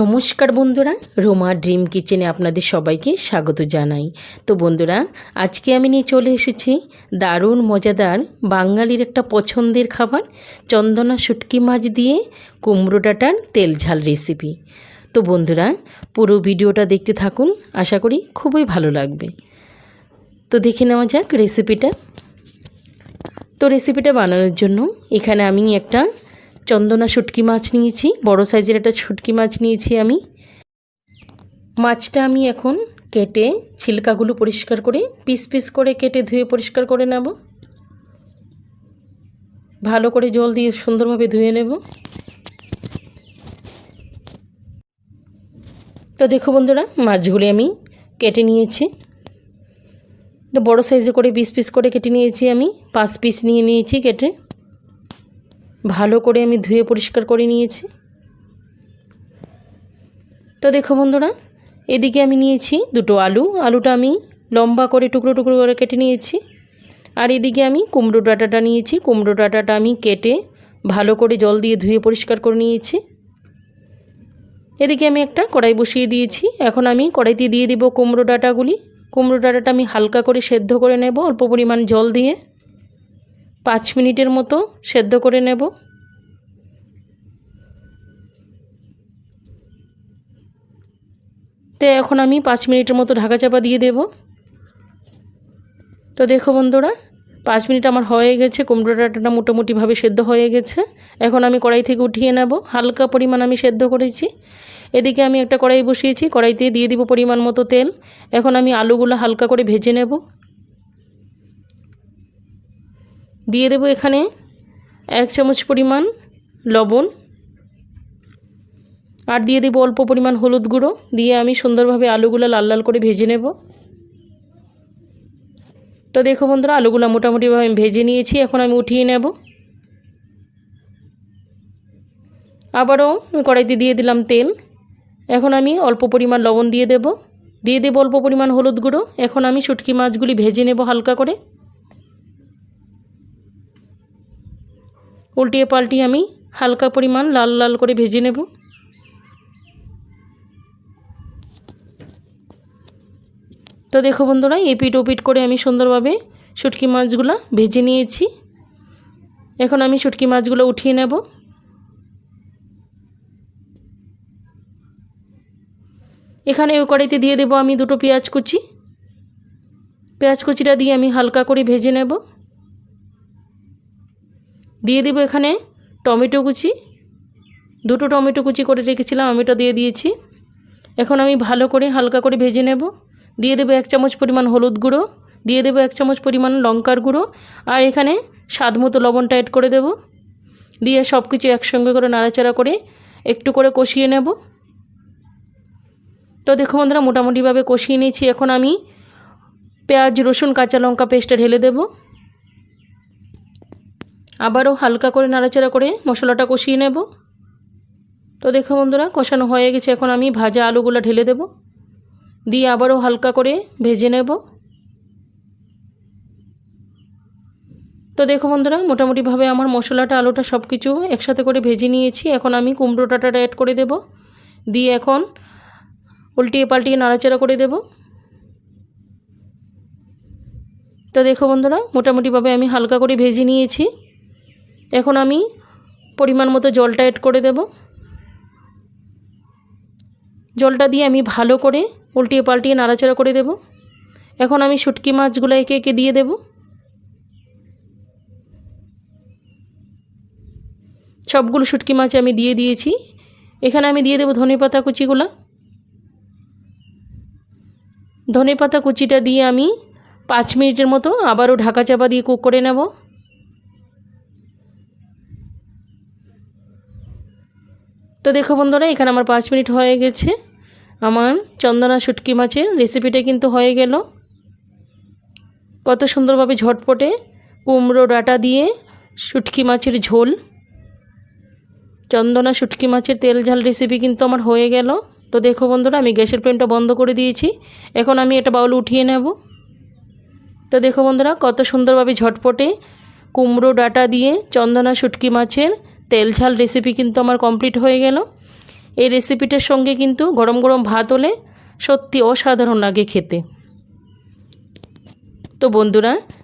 নমস্কার বন্ধুরা, রোমা ড্রিম কিচেনে আপনাদের সবাইকে স্বাগত জানাই। তো বন্ধুরা, আজকে আমি নিয়ে চলে এসেছি দারুণ মজাদার বাঙালির একটা পছন্দের খাবার, চন্দনা শুটকি মাছ দিয়ে কুমড়ো ডাঁটার তেল ঝাল রেসিপি তো বন্ধুরা, পুরো ভিডিওটা দেখতে থাকুন, আশা করি খুবই ভালো লাগবে। তো দেখে নেওয়া যাক রেসিপিটা তো রেসিপিটা বানানোর জন্য এখানে আমি একটা চন্দনা শুটকি মাছ নিয়েছি, বড় সাইজের একটা শুটকি মাছ নিয়েছি আমি। মাছটা আমি এখন কেটে ছিলকাগুলো পরিষ্কার করে, পিস পিস করে কেটে ধুয়ে পরিষ্কার করে নেব। ভালো করে জল দিয়ে সুন্দরভাবে ধুয়ে নেব। তো দেখো বন্ধুরা, মাছগুলি আমি কেটে নিয়েছি। তো বড় সাইজে করে পিস পিস করে কেটে নিয়েছি আমি, পাঁচ পিস নিয়ে নিয়েছি কেটে। ভালো করে আমি ধুয়ে পরিষ্কার করে নিয়েছি। তো দেখো বন্ধুরা, এদিকে আমি নিয়েছি দুটো আলু। আলুটা আমি লম্বা করে, টুকরো টুকরো করে কেটে নিয়েছি। আর এদিকে আমি কুমড়ো ডাঁটাটা নিয়েছি। কুমড়ো ডাঁটাটা আমি কেটে ভালো করে জল দিয়ে ধুয়ে পরিষ্কার করে নিয়েছি। এদিকে আমি একটা কড়াই বসিয়ে দিয়েছি। এখন আমি কড়াইতে দিয়ে দিব কুমড়ো ডাঁটাগুলি। কুমড়ো ডাঁটাটা আমি হালকা করে সেদ্ধ করে নেব, অল্প পরিমাণ জল দিয়ে। পাঁচ মিনিটের মতো সেদ্ধ করে নেব। তো এখন আমি পাঁচ মিনিটের মতো ঢাকা চাপা দিয়ে দেব। তো দেখো বন্ধুরা, পাঁচ মিনিট আমার হয়ে গেছে কুমড়ো ডাঁটাটা মোটামুটিভাবে সেদ্ধ হয়ে গেছে। এখন আমি কড়াই থেকে উঠিয়ে নেব। হালকা পরিমাণ আমি সেদ্ধ করেছি। এদিকে আমি একটা কড়াই বসিয়েছি, কড়াইতে দিয়ে দিব পরিমাণ মতো তেল। এখন আমি আলুগুলো হালকা করে ভেজে নেব। দিয়ে দেব এখানে এক চামচ পরিমাণ লবণ আর দিয়ে দেবো অল্প পরিমাণ হলুদ গুঁড়ো। দিয়ে আমি সুন্দরভাবে আলুগুলো লাল লাল করে ভেজে নেব। তো দেখো বন্ধুরা, আলুগুলো মোটামুটিভাবে আমি ভেজে নিয়েছি, এখন আমি উঠিয়ে নেব। আবারও কড়াইতে দিয়ে দিলাম তেল। এখন আমি অল্প পরিমাণ লবণ দিয়ে দেব। দিয়ে দেবো অল্প পরিমাণ হলুদ গুঁড়ো। এখন আমি শুটকি মাছগুলি ভেজে নেব হালকা করে। উল্টিয়ে পাল্টিয়ে আমি হালকা পরিমাণ লাল লাল করে ভেজে নেব। তো দেখো বন্ধুরা, এপিট ওপিট করে আমি সুন্দরভাবে শুটকি মাছগুলো ভেজে নিয়েছি। এখন আমি শুটকি মাছগুলো উঠিয়ে নেব। এখানে ওই কড়াইতে দিয়ে দেবো আমি দুটো পেঁয়াজ কুচি। পেঁয়াজ কুচিটা দিয়ে আমি হালকা করে ভেজে নেব। দিয়ে দেবো এখানে টমেটো কুচি। দুটো টমেটো কুচি করে রেখেছিলাম, আমি ওটা দিয়ে দিয়েছি। এখন আমি ভালো করে হালকা করে ভেজে নেব। দিয়ে দেবো এক চামচ পরিমাণ হলুদ গুঁড়ো, দিয়ে দেবো এক চামচ পরিমাণ লঙ্কার গুঁড়ো, আর এখানে স্বাদ মতো লবণটা অ্যাড করে দেব। দিয়ে সব কিছু একসঙ্গে করে নাড়াচাড়া করে একটু করে কষিয়ে নেব। তো দেখো বন্ধুরা, মোটামুটিভাবে কষিয়ে নিয়েছি। এখন আমি পেঁয়াজ, রসুন, কাঁচা লঙ্কা পেস্টটা ঢেলে দেব। আবারও হালকা করে নাড়াচাড়া করে মশলাটা কষিয়ে নেব। তো দেখো বন্ধুরা, কষানো হয়ে গেছে। এখন আমি ভাজা আলুগুলো ঢেলে দেব। দিয়ে আবারও হালকা করে ভেজে নেব। তো দেখো বন্ধুরা, মোটামুটিভাবে আমার মশলাটা, আলুটা সব কিছু একসাথে করে ভেজে নিয়েছি। এখন আমি কুমড়ো ডাঁটাটা অ্যাড করে দেব। দিয়ে এখন উল্টিয়ে পাল্টিয়ে নাড়াচাড়া করে দেব। তো দেখো বন্ধুরা, মোটামুটিভাবে আমি হালকা করে ভেজে নিয়েছি। এখন আমি পরিমাণ মতো জলটা অ্যাড করে দেব। জলটা দিয়ে আমি ভালো করে উল্টিয়ে পাল্টিয়ে নাড়াচাড়া করে দেব। এখন আমি শুটকি মাছগুলো একে একে দিয়ে দেব। সবগুলো শুটকি মাছ আমি দিয়ে দিয়েছি। এখানে আমি দিয়ে দেবো ধনে পাতা কুচিগুলো। ধনে পাতা কুচিটা দিয়ে আমি পাঁচ মিনিটের মতো আবারও ঢাকা চাপা দিয়ে কুক করে নেব। তো দেখো বন্ধুরা, এখানে আমার পাঁচ মিনিট হয়ে গেছে। আমার চন্দনা শুটকি মাছের রেসিপিটা কিন্তু হয়ে গেল। কত সুন্দরভাবে ঝটপটে কুমড়ো ডাটা দিয়ে শুটকি মাছের ঝোল। চন্দনা শুটকি মাছের তেল ঝাল রেসিপি কিন্তু আমার হয়ে গেল। তো দেখো বন্ধুরা, আমি গ্যাসের ফ্লেমটা বন্ধ করে দিয়েছি। এখন আমি এটা বাউল উঠিয়ে নেব। তো দেখো বন্ধুরা, কত সুন্দরভাবে ঝটপটে কুমড়ো ডাটা দিয়ে চন্দনা শুটকি মাছের তেল ঝাল রেসিপি কিন্তু আমার কমপ্লিট হয়ে গেল। এই রেসিপিটার সঙ্গে কিন্তু গরম গরম ভাত হলে সত্যি অসাধারণ লাগে খেতে। তো বন্ধুরা